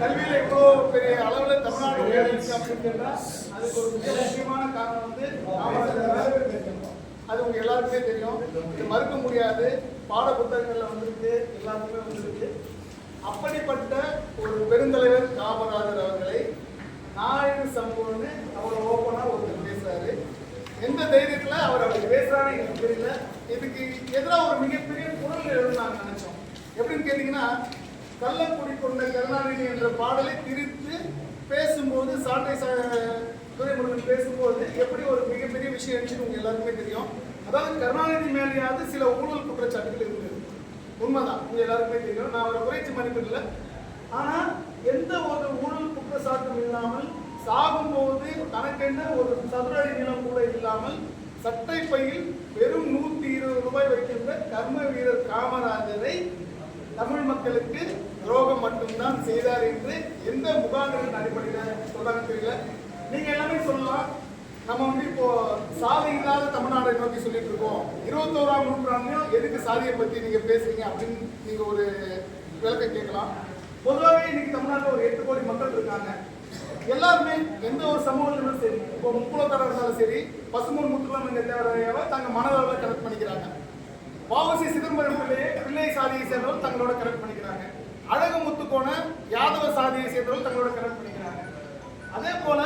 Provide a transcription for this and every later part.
கல்வியில இவ்வளோ பெரிய அளவுல தமிழ்நாடு உயர்ந்து அப்படின்னு கேட்டா அதுக்கு ஒரு மிக முக்கியமான காரணம் வந்து அது உங்க எல்லாருக்குமே தெரியும். இது மறுக்க முடியாது. பாட புத்தகங்கள்ல வந்திருக்கு. எல்லாருக்குமே வந்திருக்கு. அப்படிப்பட்ட ஒரு பெருந்தலைவர் காமராஜர் அவர்களை நாயுடு சம்பவம்னு அவர் ஓப்பனா ஒருத்தர் பேசுறாரு. எந்த தைரியத்துல அவர் அப்படி பேசுறாரு எனக்கு தெரியல. இதுக்கு எதிராக ஒரு மிகப்பெரிய குரல் எழுதுன்னு நாங்க நினைச்சோம். எப்படின்னு கேட்டீங்கன்னா கள்ளக்குடி கொண்ட கருணாநிதி என்ற பாடலை திரித்து பேசும்போது சாட்டை சா- பேசும்போது எப்படி ஒரு மிகப்பெரிய விஷயம் இருந்துச்சு உங்க எல்லாருக்குமே தெரியும். அதாவது கருணாநிதி மேலேயாவது சில ஊழல் குற்றச்சாட்டுகள் இருந்தது. உண்மைதான். உங்க எல்லாருக்குமே தெரியும். நான் அவரை குறைச்சி மதிப்பிடல. ஆனா எந்த ஒரு ஊழல் குற்றச்சாட்டும் இல்லாமல் சாகும்போது தனக்கென்ன ஒரு சதுர அடி நிலம் கூட இல்லாமல் சட்டை பையில் வெறும் நூத்தி இருபது ரூபாய் வைக்கின்ற கர்ம வீரர் காமராஜரை தமிழ் மக்களுக்கு துரோகம் மட்டும்தான் செய்தார் என்று எந்த முகாந்திரின் அடிப்படையில் சொல்றாங்க தெரியல. நீங்க எல்லாமே சொல்லலாம். நம்ம வந்து இப்போ சாதி இல்லாத தமிழ்நாடை நோக்கி சொல்லிட்டு இருக்கோம். இருபத்தோராம் நூற்றாண்டையும் எதுக்கு சாதியை பத்தி நீங்க பேசுறீங்க அப்படின்னு நீங்க ஒரு விளக்கம் கேட்கலாம். பொதுவாகவே இன்னைக்கு தமிழ்நாட்டில் ஒரு எட்டு கோடி மக்கள் இருக்காங்க. எல்லாருமே எந்த ஒரு சமூகத்திலும் சரி இப்போ முக்குலத்தரம் இருந்தாலும் சரி பசுமன் முத்துக்குளம் என்ற தேவையாவை தங்க மனதளவில் கனெக்ட் பண்ணிக்கிறாங்க. வாவசி சிதம்பரம் பிள்ளையை பிள்ளை சாதியை சேர்ந்தவர்கள் தங்களோட கனெக்ட் பண்ணிக்கிறாங்க. அழகு முத்துக்கோண யாதவ சாதியை சேர்ந்தவர்கள் தங்களோட கடன் பண்ணிக்கிறாங்க. அதே போல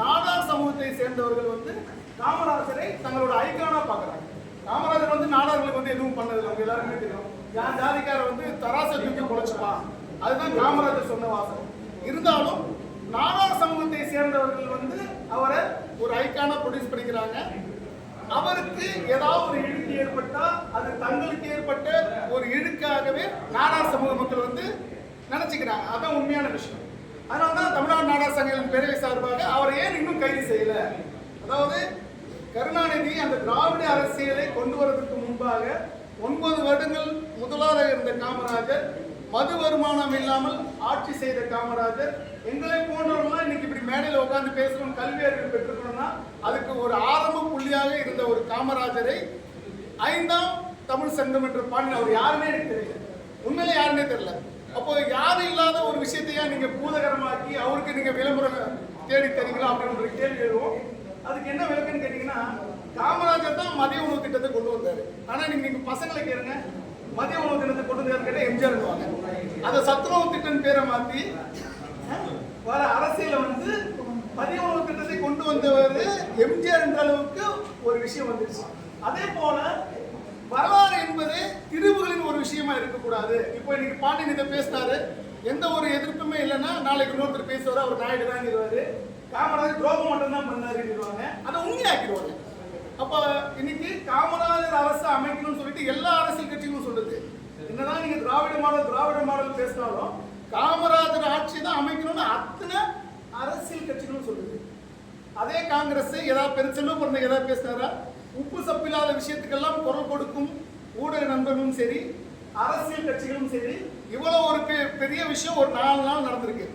நாடார் சமூகத்தை சேர்ந்தவர்கள் வந்து காமராஜரை தங்களோட ஐக்கானா பார்க்குறாங்க. காமராஜர் வந்து நாடார்களுக்கு வந்து எதுவும் பண்ணதில்லை. அவங்க எல்லாருமே தெரியும். யார் ஜாதிக்கார வந்து தராசை தூக்கி பொழைச்சுப்பான் அதுதான் காமராஜர் சொன்ன வாசகம். இருந்தாலும் நாடார் சமூகத்தை சேர்ந்தவர்கள் வந்து அவரை ஒரு ஐக்கானா ப்ரொடியூஸ் பண்ணிக்கிறாங்க. அவருக்கு ஏதாவது ஒரு இழுக்கு ஏற்பட்டா அது தங்களுக்கு ஏற்பட்ட ஒரு இழுக்காகவே நாடார் சமூக மக்கள் வந்து நினைச்சுக்கிறாங்க. அதான் உண்மையான விஷயம். அதனால தான் தமிழ்நாடு நாடார் சங்கங்களின் பேரவை சார்பாக அவரை ஏன் இன்னும் கைது செய்யல? அதாவது கருணாநிதி அந்த திராவிட அரசியலை கொண்டு வரதுக்கு முன்பாக ஒன்பது வருடங்கள் முதலாக இருந்த காமராஜர் மது வருமானம் இல்லாமல் ஆட்சி செய்த காமராஜர் எங்களை போன்றவர்கள்லாம் இன்னைக்கு இப்படி மேடையில் உட்காந்து பேசணும் கல்வி அறிவு பெற்றுக்கணும்னா அதுக்கு ஒரு ஆரம்ப புள்ளியாக இருந்த ஒரு காமராஜரை ஐந்தாம் தமிழ் சங்கம் என்று பாடின அவர் யாருமே எனக்கு தெரியல. உண்மையிலே யாருன்னே தெரியல. அப்போ யாரும் இல்லாத ஒரு விஷயத்தையா நீங்க பூதகரமாக்கி அவருக்கு நீங்க விளம்பரம் தேடி தரீங்களா அப்படின்னு ஒரு கேள்வி எழுவோம். அதுக்கு என்ன விளக்குன்னு கேட்டீங்கன்னா காமராஜர் தான் மதிய உணவு திட்டத்தை கொண்டு வந்தாரு. ஆனா நீங்க நீங்க பசங்களை கேளுங்க. மதிய உணவு திட்டத்தை கொண்டு வந்தாரு கேட்டா எம்ஜிஆர் அதை சத்துணவு திட்டம் பேரை மாத்தி வர அரசியல வந்து மதிய உணவு திட்டத்தை கொண்டு வந்தவர் எம்ஜிஆர் என்ற அளவுக்கு ஒரு விஷயம் வந்துருச்சு. அதே போல வரலாறு என்பது திருவுகளின் ஒரு விஷயமா இருக்கக்கூடாது. இப்போ இன்னைக்கு பாண்டியன் இதை பேசினாரு. எந்த ஒரு எதிர்ப்புமே இல்லைன்னா நாளைக்கு இன்னொருத்தர் பேசுவார் அவர் நாயுடு தான் காமராஜர் துரோகம் மட்டும் தான் பண்ணாருன்னு அதை உண்மையாக்கிடுவாங்க. அப்போ இன்னைக்கு காமராஜர் அரசு அமைக்கணும்னு சொல்லிட்டு எல்லா அரசியல் கட்சிகளும் சொல்லுது. என்னதான் நீங்க திராவிட மாடல் திராவிட மாடல் பேசினாலும் காமராஜர் ஆட்சி தான் அமைக்கணும்னு அத்தனை அரசியல் கட்சிகளும் சொல்லுது. அதே காங்கிரஸ் ஏதாவது பெரு பிறந்த ஏதாவது பேசினாரா? உப்பு சப்பில்லாத விஷயத்துக்கெல்லாம் குரல் கொடுக்கும் ஊடக நண்பர்களும் சரி அரசியல் கட்சிகளும் சரி இவ்வளவு ஒரு பெ- பெரிய விஷயம் ஒரு நாலு நாள் நடந்திருக்கு.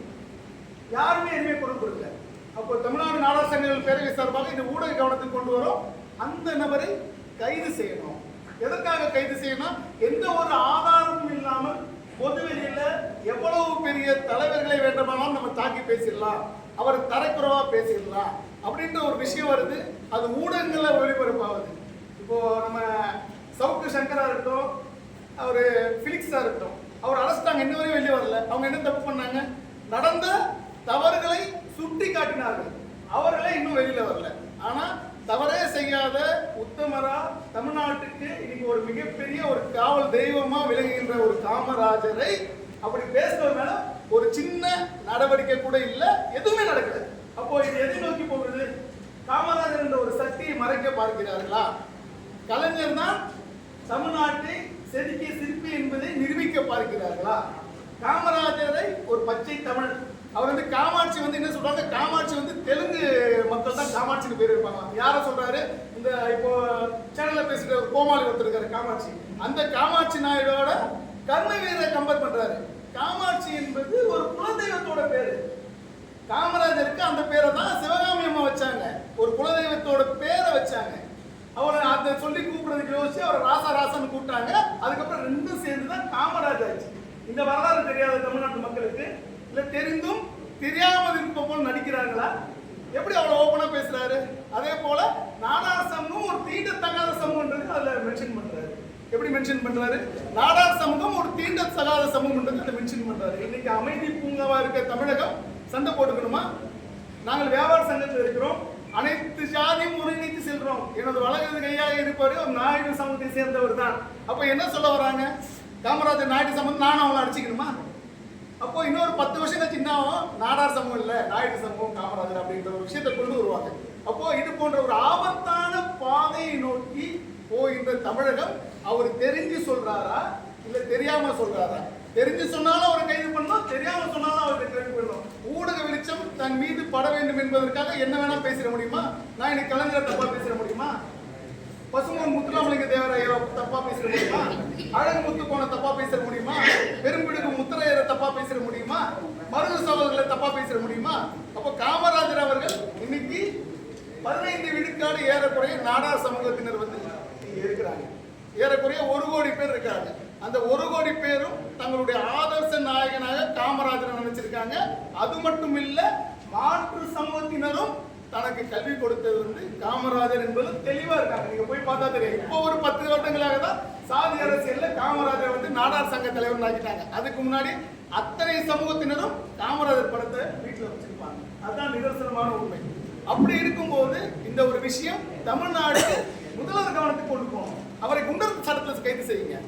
யாருமே எதுவுமே குரல் கொடுக்கல. அப்போ தமிழ்நாடு நாடார் சங்கங்கள் பேரவை சார்பாக இந்த ஊடக கவனத்துக்கு கொண்டு வரோம். அந்த நபரை கைது செய்யணும். எதற்காக கைது செய்யணும் எந்த ஒரு ஆதாரமும் இல்லாமல் பொதுவெளியில எவ்வளவு பெரிய தலைவர்களை வேண்டுமானாலும் நம்ம தாக்கி பேசிடலாம். அவர் தரக்குறைவா பேசிடலாம். அப்படின்ற ஒரு விஷயம் வருது. அது ஊடகங்கள்ல ஒளிபரப்பாகுது. இப்போ நம்ம சவுக்கு சங்கரா இருக்கட்டும் அவர் பிலிக்ஸா இருக்கட்டும் அவர் அரெஸ்டாங்க இன்ன வரையும் வெளியே வரல. அவங்க என்ன தப்பு பண்ணாங்க? நடந்த தவறுகளை சுட்டி காட்டினார்கள் அவர்களே இன்னும் வெளியில வரல. ஆனா தவறே செய்யாத உத்தமரா தமிழ்நாட்டுக்கு இன்னைக்கு ஒரு மிகப்பெரிய ஒரு காவல் தெய்வமா விளங்குகின்ற ஒரு காமராஜரை அப்படி பேசுறது மேல ஒரு சின்ன நடவடிக்கை கூட இல்லை எதுவுமே நடக்கல. அப்போ இது எதை நோக்கி போகுது? காமராஜர் என்ற ஒரு சக்தியை மறைக்க பார்க்கிறார்களா? கலைஞர் தான் தமிழ்நாட்டை செதுக்கிய சிற்பி என்பதை நிரூபிக்க பார்க்கிறார்களா? காமராஜரை ஒரு பச்சை தமிழ் அவர் வந்து காமாட்சி வந்து என்ன சொல்றாங்க? காமாட்சி வந்து தெலுங்கு மக்கள் தான் காமாட்சின்னு பேர் இருப்பாங்க யார சொல்றாரு? இந்த இப்போ சேனல்ல பேசிட்டு ஒரு கோமாளி ஒருத்தர் இருக்காரு காமாட்சி. அந்த காமாட்சி நாயுடோட கர்ம வீரரை கம்பேர் பண்றாரு. காமாட்சி என்பது ஒரு குலதெய்வத்தோட பேரு. காமராஜருக்கு அந்த பேரை தான் சிவகாமி அம்மா வச்சாங்க. ஒரு குலதெய்வத்தோட பேரை வச்சாங்க. அவரை அதை சொல்லி கூப்பிடுறதுக்கு யோசிச்சு அவரை ராசா ராசான்னு கூப்பிட்டாங்க. அதுக்கப்புறம் ரெண்டும் சேர்ந்து தான் காமராஜ் ஆச்சு இந்த வரலாறு தெரியாத தமிழ்நாட்டு மக்களுக்கு இல்லை தெரிந்தும் தெரியாமல் இருப்ப போல் நடிக்கிறாங்களா எப்படி அவ்வளோ ஓப்பனாக பேசுகிறாரு அதே போல் நாடார் சமூகம் ஒரு தீண்டத்தகாத சமூகன்றது அதில் மென்ஷன் பண்ணுறாரு எப்படி மென்ஷன் பண்ணுறாரு நாடார் சமூகம் ஒரு தீண்டத்தகாத சமூகம்ன்றது அதை மென்ஷன் பண்ணுறாரு இன்னைக்கு அமைதி பூங்காவாக இருக்க தமிழகம் சண்டை போட்டுக்கணுமா? நாங்கள் வியாபார சங்கத்தில் இருக்கிறோம். அனைத்து ஜாதியும் ஒருங்கிணைத்து செல்றோம். எனது வழக்கது கையாக இருப்பவர் ஒரு நாயுடு சமூகத்தை சேர்ந்தவர் தான் அப்போ என்ன சொல்ல வராங்க? காமராஜர் நாயுடு சமூகம் நானும் அவங்களை அடிச்சுக்கணுமா? அப்போ இன்னொரு பத்து வருஷம் கழிச்சு என்ன நாடார் சமூகம் இல்லை நாயுடு சமூகம் காமராஜர் அப்படின்ற ஒரு விஷயத்தை கொண்டு வருவாங்க. அப்போ இது போன்ற ஒரு ஆபத்தான பாதையை நோக்கி போகின்ற தமிழகம் அவர் தெரிஞ்சு சொல்றாரா? இல்ல தெரியாம சொல்றாரா? தெரிஞ்சு சொன்னாலும் அவரை கைது பண்ணணும் தெரியாம சொன்னாலும் அவரை கைது பண்ணணும். ஊடக வெளிச்சம் தன் மீது பட வேண்டும் என்பதற்காக என்ன வேணா பேசிட முடியுமா? நான் இன்னைக்கு கலைஞரை தப்பா பேசிட முடியுமா? பசுமன் முத்துராமலிங்க தேவராயா தப்பா பேசிட முடியுமா அழகு முத்து போன தப்பா பேசிட முடியுமா பெரும்பிடுகு முத்திரையரை தப்பா பேசிட முடியுமா அவர்களை தப்பா பேசிட முடியுமா? அப்போ காமராஜர் அவர்கள் இன்னைக்கு பதினைந்து விழுக்காடு ஏறக்குறைய நாடார் சமூகத்தினர் வந்து இருக்கிறாங்க. ஏறக்குறைய ஒரு கோடி பேர் இருக்காங்க. அந்த ஒரு கோடி பேரும் தங்களுடைய ஆதர்ச நாயகனாக காமராஜரை நினைச்சிருக்காங்க. அது மட்டும் இல்ல மாற்று சமூகத்தினரும் தனக்கு கல்வி கொடுத்தது வந்து காமராஜர் என்பது தெளிவா இருக்காங்க. நீங்க போய் பார்த்தா தெரியும் இப்போ ஒரு பத்து வருடங்களாக தான் சாதி அரசியல்ல காமராஜர் வந்து நாடார் சங்க தலைவர் ஆக்கிட்டாங்க. அதுக்கு முன்னாடி அத்தனை சமூகத்தினரும் காமராஜர் படத்தை வீட்டில் வச்சிருப்பாங்க. அதுதான் நிதர்சனமான உண்மை. அப்படி இருக்கும்போது இந்த ஒரு விஷயம் தமிழ்நாடு முதல்வர் கவனத்துக்கு கொண்டு போகணும். அவரை குண்டர் சட்டத்தில் கைது செய்யுங்க.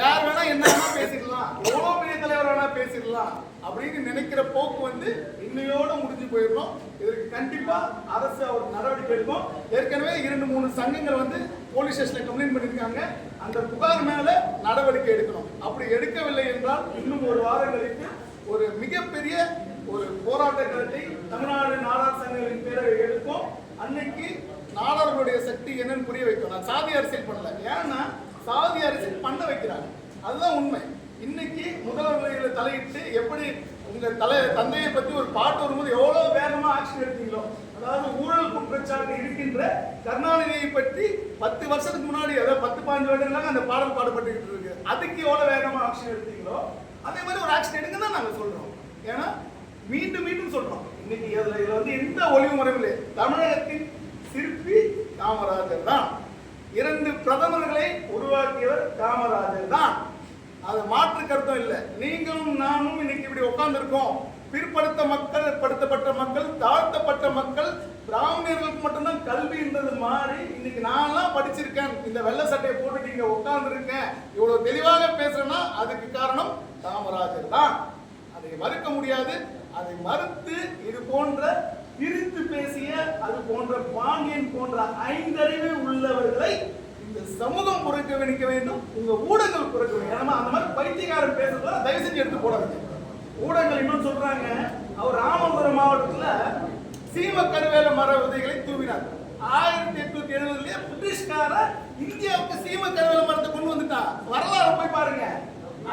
யார் வேணா என்ன வேணா பேசிடலாம். எவ்வளவு பெரிய தலைவர் வேணா பேசிடலாம். அப்படின்னு நினைக்கிற போக்கு வந்து இன்னையோட முடிஞ்சு போயிடும் இதற்கு கண்டிப்பா அரசு அவர் நடவடிக்கை எடுக்கும். ஏற்கனவே இரண்டு மூணு சங்கங்கள் வந்து போலீஸ் ஸ்டேஷன்ல கம்ப்ளைண்ட் பண்ணிருக்காங்க அந்த புகார் மேல நடவடிக்கை எடுக்கணும். அப்படி எடுக்கவில்லை என்றால் இன்னும் ஒரு வாரம் கழித்து ஒரு மிகப்பெரிய ஒரு போராட்ட களத்தை தமிழ்நாடு நாடார் சங்கங்களின் பேரவை எடுக்கும். அன்னைக்கு நாடார்களுடைய சக்தி என்னன்னு புரிய வைக்கும் நான் சாதி அரசியல் பண்ணல. ஏன்னா சாதி அரசியல் பண்ண வைக்கிறாங்க. அதுதான் உண்மை. இன்னைக்கு முதல்வர்களை தலையிட்டு எப்படி உங்க தலை தந்தையை பத்தி ஒரு பாட்டு வரும்போது எவ்வளவு வேகமா ஆக்ஷன் எடுத்தீங்களோ அதாவது ஊழல் குற்றச்சாட்டு இருக்கின்ற கருணாநிதியை பற்றி பத்து வருஷத்துக்கு முன்னாடி அதாவது பத்து பதினஞ்சு வருடங்களாக அந்த பாடல் பாடப்பட்டுக்கிட்டு இருக்கு. அதுக்கு எவ்வளவு வேகமா ஆக்ஷன் எடுத்தீங்களோ அதே மாதிரி ஒரு ஆக்ஷன் எடுங்க தான் நாங்க சொல்றோம். ஏன்னா மீண்டும் மீண்டும் சொல்றோம். இன்னைக்கு இதுல இதுல வந்து எந்த ஒளிவு முறையும் இல்லை தமிழகத்தின் சிற்பி காமராஜர் தான். இரண்டு பிரதமர்களை உருவாக்கியவர் காமராஜர் தான். அது மாற்று கருத்தும் இல்லை. நீங்களும் நானும் இன்னைக்கு இப்படி உட்கார்ந்துருக்கோம். பிற்படுத்த மக்கள் படுத்தப்பட்ட மக்கள் தாழ்த்தப்பட்ட மக்கள் பிராமணர்களுக்கு மட்டும்தான் கல்வின்றது மாறி இன்னைக்கு நான்லாம் படிச்சிருக்கேன். இந்த வெள்ளை சட்டையை போட்டுட்டு இங்க உட்கார்ந்துருக்கேன். இவ்வளவு தெளிவாக பேசுறேன்னா அதுக்கு காரணம் காமராஜர் தான். அதை மறுக்க முடியாது. அதை மறுத்து இது போன்ற பிரித்து பேசிய அது போன்ற பாண்டியன் போன்ற ஐந்தறிவு உள்ளவர்களை சமூகம் புறக்கணிக்க வேண்டும் உங்க ஊடகங்கள் புறக்கணிக்க ஏன்னா அந்த மாதிரி பைத்தியக்காரன் பேசுறதுல தயவு செஞ்சு எடுத்து போடாது ஊடகங்கள் இன்னும் சொல்றாங்க அவர் ராமபுரம் மாவட்டத்துல சீம கருவேல மர விதைகளை தூவினார். ஆயிரத்தி எட்நூத்தி எழுபதுலயே பிரிட்டிஷ்கார இந்தியாவுக்கு சீம கருவேல மரத்தை கொண்டு வந்துட்டான் வரலாறு போய் பாருங்க.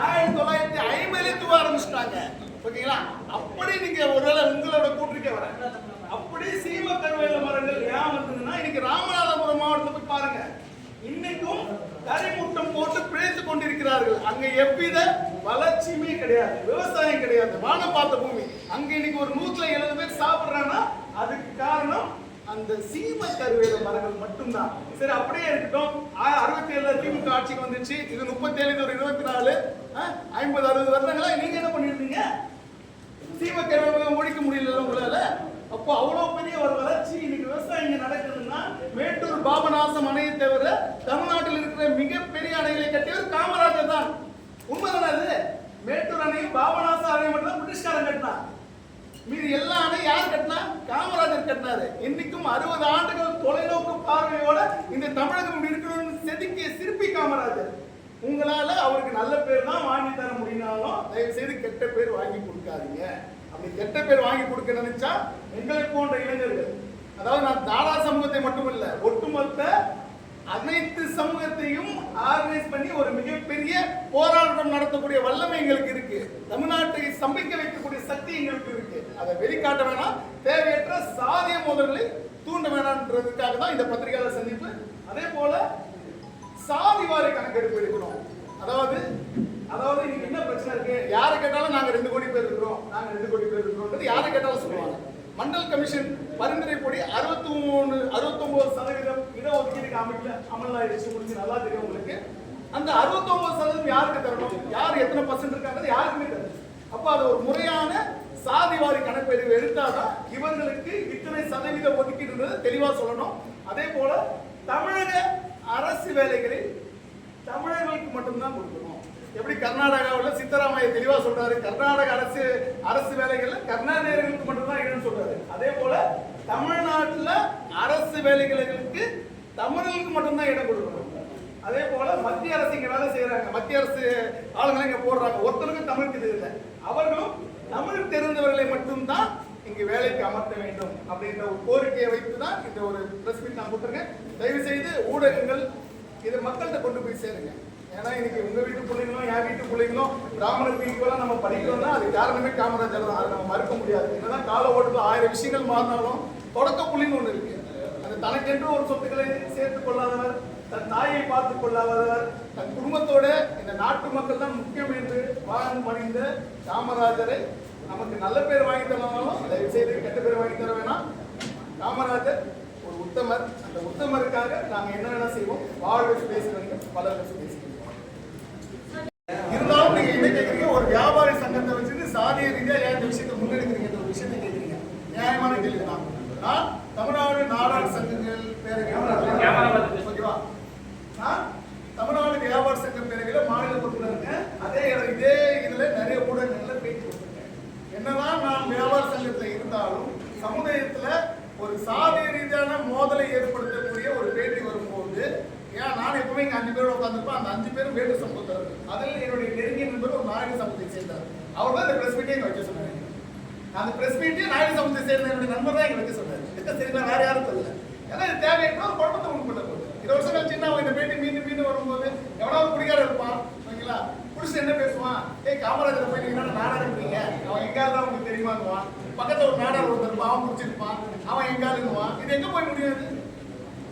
ஆயிரத்தி தொள்ளாயிரத்தி ஐம்பதுல தூவ ஆரம்பிச்சிட்டாங்க. ஓகேங்களா? அப்படி நீங்க ஒருவேளை உங்களோட கூட்டிருக்க வர அப்படி சீம கருவேல மரங்கள் ஏன் வந்ததுன்னா இன்னைக்கு ராமநாதபுரம் மாவட்டத்தை போய் பாருங்க. இன்னைக்கும் கரிமூட்டம் போட்டு பிழைத்து கொண்டிருக்கிறார்கள். அங்க எவ்வித வளர்ச்சியுமே கிடையாது விவசாயம் கிடையாது. வானம் பார்த்த பூமி. அங்க இன்னைக்கு ஒரு நூத்துல எழுபது பேர் சாப்பிடுறாங்கன்னா அதுக்கு காரணம் அந்த சீம கருவேல மரங்கள் மட்டும்தான். சரி அப்படியே இருக்கட்டும். அறுபத்தி ஏழுல திமுக ஆட்சிக்கு வந்துச்சு. இது முப்பத்தி ஏழு ஒரு இருபத்தி நாலு ஐம்பது அறுபது வருடங்களா நீங்க என்ன பண்ணிருந்தீங்க சீம கருவேல முடிக்க முடியல உங்களால? அப்போ அவ்வளவு பெரிய ஒரு வளர்ச்சி இன்னைக்கு விவசாயம் இங்க நடக்குதுன்னா மேட்டூர் பாபநாசம் அணையை தவிர தமிழ்நாட்டில் இருக்கிற மிகப்பெரிய அணைகளை கட்டியவர் காமராஜர் தான். உண்மைதானே அது? மேட்டூர் அணையும் பாபநாசம் அணை மட்டும் தான் பிரிட்டிஷ்காரன் கட்டினான். மீதி எல்லா அணை யார் கட்டினா? காமராஜர் கட்டினாரு. இன்னைக்கும் அறுபது ஆண்டுகள் தொலைநோக்கு பார்வையோட இந்த தமிழகம் இருக்கணும்னு செதுக்கிய சிற்பி காமராஜர். உங்களால அவருக்கு நல்ல பேர் தான் வாங்கி தர முடியினாலும் தயவு செய்து கெட்ட பேர் வாங்கி கொடுக்காதீங்க. இன்னைக்கு கெட்ட பேர் வாங்கி கொடுக்க நினைச்சா எங்களை போன்ற இளைஞர்கள் அதாவது நான் தாரா சமூகத்தை மட்டும் ஒட்டுமொத்த அனைத்து சமூகத்தையும் ஆர்கனைஸ் பண்ணி ஒரு மிகப்பெரிய போராட்டம் நடத்தக்கூடிய வல்லமை எங்களுக்கு இருக்கு. தமிழ்நாட்டை சம்பிக்க வைக்கக்கூடிய சக்தி எங்களுக்கு இருக்கு. அதை வெளிக்காட்ட வேணாம். தேவையற்ற சாதிய மோதல்களை தூண்ட வேணான்றதுக்காக தான் இந்த பத்திரிகையாளர் சந்திப்பு. அதே போல சாதிவாரி கணக்கெடுப்பு எடுக்கணும். அதாவது அதாவது இன்னைக்கு என்ன பிரச்சனை இருக்கு? யாரை கேட்டாலும் நாங்க ரெண்டு கோடி பேர் இருக்கிறோம். நாங்க ரெண்டு கோடி பேர் இருக்கிறோம். யாரை கேட்டாலும் சொல்லுவாங்க. மண்டல் கமிஷன் பரிந்துரைப்படி அறுபத்தி மூணு அறுபத்தொன்பது சதவீதம் இடஒதுக்கீடுக்கு அமைக்கல அமலாயிருச்சு முடிஞ்சு நல்லா தெரியும் உங்களுக்கு. அந்த அறுபத்தொன்பது சதவீதம் யாருக்கு தரணும்? யார் எத்தனை பர்சன்ட் இருக்காங்க? யாருக்குமே தரணும் அப்போ அது ஒரு முறையான சாதிவாரி கணக்கெடுப்பு எடுத்தாதான் இவர்களுக்கு இத்தனை சதவீத ஒதுக்கீடுன்றது தெளிவா சொல்லணும். அதே போல தமிழக அரசு வேலைகளில் தமிழர்களுக்கு மட்டும்தான் கொடுக்கணும். எப்படி கர்நாடகாவில் சித்தராமையா தெளிவாக சொல்றாரு? கர்நாடக அரசு அரசு வேலைகள்ல கர்நாடகர்களுக்கு மட்டும்தான் இடம்னு சொல்றாரு. அதே போல தமிழ்நாட்டில் அரசு வேலைகளுக்கு தமிழர்களுக்கு மட்டும்தான் இடம் கொடுக்கணும். அதே போல மத்திய அரசு இங்க வேலை செய்யறாங்க மத்திய அரசு ஆளுங்களை இங்க போடுறாங்க. ஒருத்தருக்கும் தமிழ் தெரியல அவர்களும் தமிழ் தெரிந்தவர்களை மட்டும்தான் இங்கு வேலைக்கு அமர்த்த வேண்டும் அப்படின்ற ஒரு கோரிக்கையை வைத்து தான் இந்த ஒரு பிரஸ் மீட் நான் கொடுத்துருங்க தயவு செய்து ஊடகங்கள் இதை மக்கள்கிட்ட கொண்டு போய் சேருங்க. ஏன்னா இன்னைக்கு உங்க வீட்டு பிள்ளைங்களும் என் வீட்டு பிள்ளைங்களும் பிராமணருக்கு ஈக்குவலாக நம்ம படிக்கிறோம்னா அது காரணமே காமராஜர் தான் அதை நம்ம மறுக்க முடியாது. என்னதான் கால ஓட்டத்தில் ஆயிரம் விஷயங்கள் மாறினாலும் தொடக்க புள்ளின்னு ஒன்று இருக்கு. அது தனக்கென்று ஒரு சொத்துக்களை சேர்த்துக் கொள்ளாதவர் தன் தாயை பார்த்துக் கொள்ளாதவர் தன் குடும்பத்தோட இந்த நாட்டு மக்கள் தான் முக்கியம் என்று வாழ்ந்து மணிந்த காமராஜரை நமக்கு நல்ல பேர் வாங்கி தரனாலும் தயவு செய்து கெட்ட பேர் வாங்கி தர வேணாம். காமராஜர் ஒரு உத்தமர். அந்த உத்தமருக்காக நாங்கள் என்ன வேணா செய்வோம். வாழ்வு பேசுறவங்க பல வச்சு பேசுகிறோம் இருந்தாலும் நீங்க என்ன கேக்குறீங்க ஒரு வியாபாரி சங்கத்தை வச்சுட்டு சாதிய ரீதியாக ஏன் இந்த விஷயத்தை முன்னெடுக்கிறீங்க ஒரு விஷயத்தை கேட்குறீங்க. நியாயமான கேள்வி தான். நான் தமிழ்நாடு நாடார் சங்கங்கள் பேரவை ஓகேவா? நான் தமிழ்நாடு வியாபார சங்க பேரவையில் மாநில பொறுப்புல இருக்கேன். அதே இடம் இதே இதுல நிறைய ஊடகங்கள்ல பேட்டி கொடுத்துருக்கேன் என்னதான் நான் வியாபார சங்கத்துல இருந்தாலும் சமுதாயத்துல ஒரு சாதிய ரீதியான மோதலை ஏற்படுத்தக்கூடிய ஒரு பேட்டி வரும்போது ஏன் நான் எப்பவுமே இங்கே அஞ்சு பேர் உட்காந்துருப்பேன் அந்த அஞ்சு பேரும் வேட்டு சமூகத்தார் அதில் என்னுடைய நெருங்கிய நண்பர் ஒரு நாயக சமூகத்தை சேர்ந்தார். அவர் தான் இந்த பிரஸ் மீட்டே இங்க வைக்க சொன்னாங்க அந்த பிரஸ் மீட்டையும் நாயுடு சமூகத்தை சேர்ந்த என்னுடைய நண்பர் தான் இங்க வைக்க சொன்னார். இதுக்கு சரி வேற யாரும் தெரியல. ஏன்னா இது தேவையற்ற ஒரு குழப்பத்தை உண்டு பண்ண போகுது. இருபது வருஷம் கழிச்சு அவன் இந்த பேட்டி மீண்டும் மீண்டும் வரும்போது எவனாவது குடிக்கார இருப்பான். ஓகேங்களா புடிச்சு என்ன பேசுவான்? ஏய் காமராஜர் போய் நீங்க நாடார் இருக்கீங்க அவன் எங்காவது தான் உங்களுக்கு தெரியுமாங்குவான். பக்கத்தில் ஒரு நாடா ஒருத்தர் இருப்பான். அவன் குடிச்சிருப்பான் அவன் எங்காதுங்குவான் இது எங்க போய் முடியாது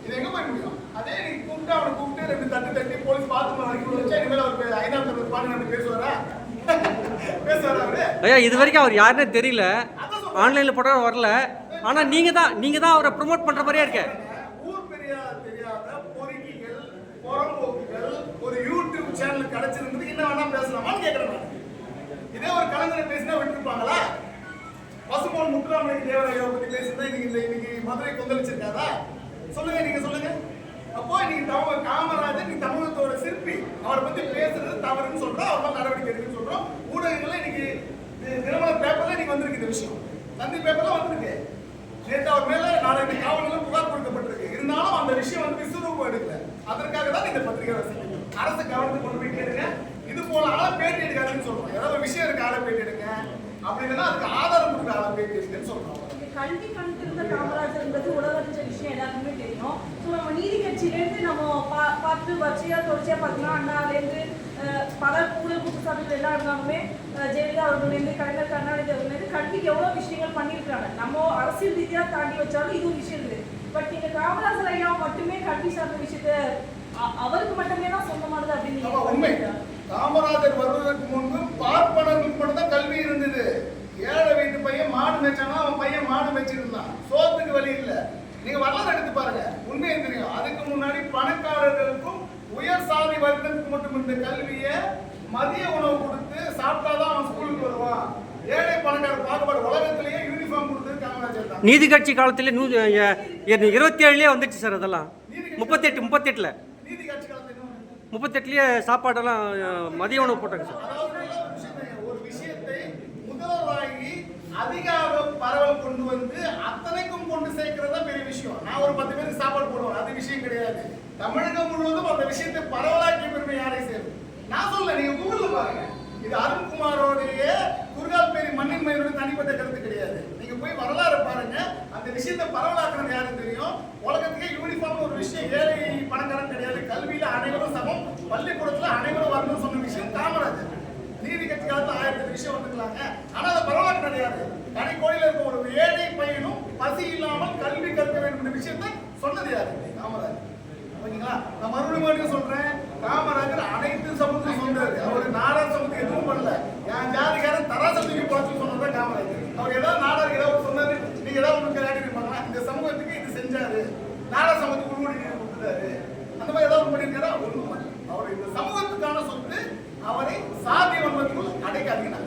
இது எங்க போய் முடியும்? அதே நீ கூப்பிட்டு அவனை கூப்பிட்டு ரெண்டு தட்டு தட்டி போலீஸ் பாத்ரூம் வரைக்கும் வச்சா இனிமேல் அவர் ஐந்தாம் தட்டு பாருங்க பேசுவாரா? ஐயா இது வரைக்கும் அவர் யாருன்னே தெரியல. ஆன்லைனில் போட்டால் வரல. ஆனால் நீங்கள் தான் நீங்கள் தான் அவரை ப்ரொமோட் பண்ணுற மாதிரியே இருக்க. ஒரு யூடியூப் சேனல் கிடைச்சிருந்தது என்ன வேணா பேசலாமான்னு கேட்கறேன். இதே ஒரு கலைஞரை பேசினா விட்டுருப்பாங்களா? பசுமோன் முத்துராமலிங்க தேவராயாவை பத்தி பேசினா இன்னைக்கு இன்னைக்கு மதுரை கொந்தளிச்சிருக்காரா? சொல்லுங்க நீங்க சொல்லுங்க. அப்போ இன்னைக்கு தமிழ் காமராஜர் நீ தமிழகத்தோட சிற்பி. அவரை பத்தி பேசுறது தவறுன்னு சொல்றோம் அவர் மேல நடவடிக்கை எடுக்குன்னு சொல்றோம் ஊடகங்கள்ல இன்னைக்கு தி- பேப்பர்ல இன்னைக்கு வந்திருக்கு இந்த விஷயம். தந்தி பேப்பர்ல வந்திருக்கு. நேற்று அவர் மேல நாளைக்கு காவலில் புகார் கொடுக்கப்பட்டிருக்கு. இருந்தாலும் அந்த விஷயம் வந்து விஸ்வரூபம் எடுக்கல. அதற்காக தான் இந்த பத்திரிகை அரசு அரசு கவனத்துக்கு கொண்டு போய் கேளுங்க இது போல ஆளை பேட்டி எடுக்காதுன்னு சொல்றோம். ஏதாவது ஒரு விஷயம் இருக்கு ஆளை பேட்டி எடுங்க. அப்படின்னா அதுக்கு ஆதாரம் கொடுக்க ஆளை பேட்டி எடுங்கன்னு சொல்றோம். கல்வி கண்டிருந்த காமராஜர்ன்றது உலகறிஞ்ச விஷயம் எல்லாருக்குமே தெரியும். ஸோ நம்ம நீதி கட்சியிலேருந்து நம்ம பா பார்த்து வரிசையாக தொடர்ச்சியாக பார்த்தீங்கன்னா அண்ணாலேருந்து பல ஊழல் குற்றச்சாட்டுகள் எல்லாம் இருந்தாலுமே ஜெயலலிதா அவர்கள்லேருந்து கலைஞர் கருணாநிதி அவர்கள்லேருந்து கல்விக்கு எவ்வளோ விஷயங்கள் பண்ணியிருக்காங்க நம்ம அரசியல் ரீதியாக தாண்டி வச்சாலும் இது ஒரு விஷயம் இருக்குது. பட் நீங்கள் காமராஜர் ஐயா மட்டுமே கல்வி சார்ந்த விஷயத்த அவருக்கு மட்டுமே தான் சொந்தமானது அப்படின்னு உண்மை? காமராஜர் வருவதற்கு முன்பு பார்ப்பனர்களுக்கு மட்டும் தான் கல்வி இருந்தது. ஏழை வீட்டு பையன் மாடு மேய்ச்சானா அவன் பையன் மாடு மேய்ச்சிருந்தான். சோத்துக்கு வழி இல்ல. நீங்க வரலாறு எடுத்து பாருங்க. உண்மையை தெரியும். அதுக்கு முன்னாடி பணக்காரர்களுக்கும் உயர் சாதி வர்க்கத்துக்கு மட்டும் இருந்த கல்வியை மதிய உணவு கொடுத்து சாப்பிட்டாதான் அவன் ஸ்கூலுக்கு வருவான். ஏழை பணக்கார பாகுபாடு உலகத்திலேயே யூனிஃபார்ம் காமராஜர் தான். நீதி கட்சி காலத்தில் நூ இருபத்தி ஏழுலேயே வந்துச்சு சார் அதெல்லாம். முப்பத்தெட்டு முப்பத்தெட்டில். நீதி கட்சி காலத்துல? முப்பத்தெட்டுலேயே சாப்பாடெல்லாம் மதிய உணவு போட்டாங்க சார் அதாவது நல்ல ஒரு விஷயத்தை- ஒரு விஷயத்தை முதல்வராகி அதிகார பரவல் கொண்டு வந்து அத்தனைக்கும் கொண்டு சேர்க்கிறது தான் பெரிய விஷயம். நான் ஒரு பத்து பேருக்கு சாப்பாடு போடுவேன். அது விஷயம் கிடையாது. தமிழகம் முழுவதும் அந்த விஷயத்தை பரவலாக்கிய பெருமை யாரை சேரும் நான் சொல்ல நீங்க கூகுள்ல பாருங்க. இது அருண்குமாரோடைய குருகால்பேரி மண்ணின் மயிலோட தனிப்பட்ட கருத்து கிடையாது. நீங்க போய் வரலாறு பாருங்க. அந்த விஷயத்தை பரவலாக்குறது யாரும் தெரியும்? உலகத்துக்கே யூனிஃபார்ம் ஒரு விஷயம். ஏழை பணக்காரன் கிடையாது. கல்வியில அனைவரும் சமம். பள்ளிக்கூடத்துல அனைவரும் வரணும்னு சொன்ன விஷயம் காமராஜர். நீதி கட்சி காலத்துல ஆயிரத்தி விஷயம் வந்துக்கலாங்க ஆனா ஏழை பையனும் பசி இல்லாமல் கல்வி கற்க வேண்டும் என்ற விஷயத்தை சொன்னது யாரு? காமராஜர். ஓகேங்களா? நான் மறுபடியும் மறுபடியும் சொல்றேன். காமராஜர் அனைத்து சமூகத்தையும் சொல்றாரு. அவர் நாடார் சமூகத்துக்கு எதுவும் பண்ணல. என் ஜாதிக்காரன் தராசத்துக்கு போச்சு சொன்னதான் காமராஜர். அவர் ஏதாவது நாடார் ஏதாவது சொன்னாரு? நீங்க ஏதாவது உங்களுக்கு கேட்டு பண்ணலாம் இந்த சமூகத்துக்கு இது செஞ்சாரு. நாடார் சமூகத்துக்கு உருவடி கொடுத்துட்டாரு. அந்த மாதிரி ஏதாவது பண்ணிருக்காரா ஒண்ணும் அவர் இந்த சமூகத்துக்கான சொத்து அவரை சாதி வன்மத்தினுள் அடைக்காதீங்க